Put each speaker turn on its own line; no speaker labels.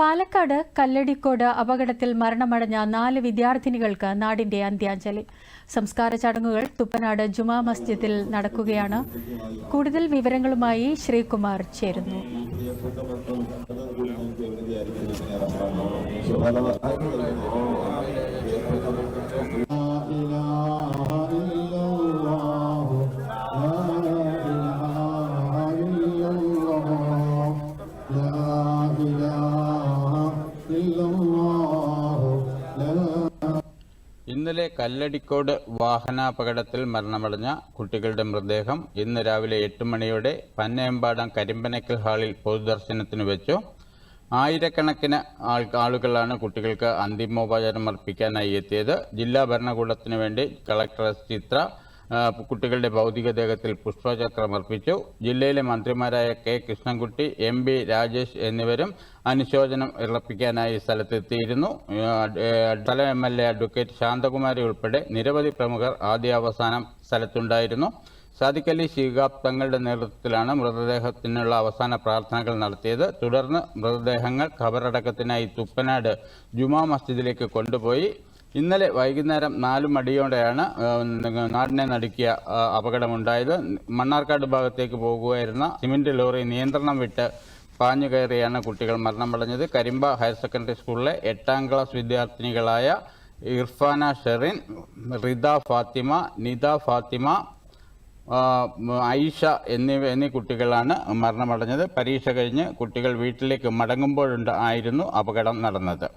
പാലക്കാട് കല്ലടിക്കോട് അപകടത്തിൽ മരണമടഞ്ഞ നാല് വിദ്യാർത്ഥിനികൾക്ക് നാടിന്റെ അന്ത്യാഞ്ജലി. സംസ്കാര ചടങ്ങുകൾ തുപ്പനാട് ജുമാ മസ്ജിദിൽ നടക്കുകയാണ്. കൂടുതൽ വിവരങ്ങളുമായി ശ്രീകുമാർ ചേരുന്നു.
ഇന്നലെ കല്ലടിക്കോട് വാഹനാപകടത്തിൽ മരണമടഞ്ഞ കുട്ടികളുടെ മൃതദേഹം ഇന്ന് രാവിലെ എട്ട് മണിയോടെ പന്നയമ്പാടം കരിമ്പനക്കൽ ഹാളിൽ പൊതുദർശനത്തിന് വെച്ചു. ആയിരക്കണക്കിന് ആളുകളാണ് കുട്ടികൾക്ക് അന്തിമോപചാരം അർപ്പിക്കാനായി എത്തിയത്. ജില്ലാ ഭരണകൂടത്തിനു വേണ്ടി കളക്ടർ ചിത്ര കുട്ടികളുടെ ഭൗതികദേഹത്തിൽ പുഷ്പചക്രം അർപ്പിച്ചു. ജില്ലയിലെ മന്ത്രിമാരായ K Krishnankutty M B Rajesh എന്നിവരും അനുശോചനം ഇറപ്പിക്കാനായി സ്ഥലത്തെത്തിയിരുന്നു. തല M L A advocate Shanthakumari ഉൾപ്പെടെ നിരവധി പ്രമുഖർ ആദ്യാവസാനം സ്ഥലത്തുണ്ടായിരുന്നു. സാദിഖലി ശിഹാബ് തങ്ങളുടെ നേതൃത്വത്തിലാണ് മൃതദേഹത്തിനുള്ള അവസാന പ്രാർത്ഥനകൾ നടത്തിയത്. തുടർന്ന് മൃതദേഹങ്ങൾ ഖബറടക്കത്തിനായി തുപ്പനാട് ജുമാ മസ്ജിദിലേക്ക് കൊണ്ടുപോയി. ഇന്നലെ വൈകുന്നേരം നാലു മടിയോടെയാണ് നാടിനെ നടുക്കിയ അപകടമുണ്ടായത്. മണ്ണാർക്കാട് ഭാഗത്തേക്ക് പോകുകയായിരുന്ന സിമന്റ് ലോറി നിയന്ത്രണം വിട്ട് പാഞ്ഞു കയറിയാണ് കുട്ടികൾ മരണമടഞ്ഞത്. കരിമ്പ ഹയർ സെക്കൻഡറി സ്കൂളിലെ എട്ടാം ക്ലാസ് വിദ്യാർത്ഥിനികളായ ഇർഫാന ഷെറിൻ റിദ ഫാത്തിമ നിദ ഫാത്തിമ ഐഷ എന്നിവ എന്നീ കുട്ടികളാണ് മരണമടഞ്ഞത്. പരീക്ഷ കഴിഞ്ഞ് കുട്ടികൾ വീട്ടിലേക്ക് മടങ്ങുമ്പോഴുണ്ട് ആയിരുന്നു അപകടം നടന്നത്.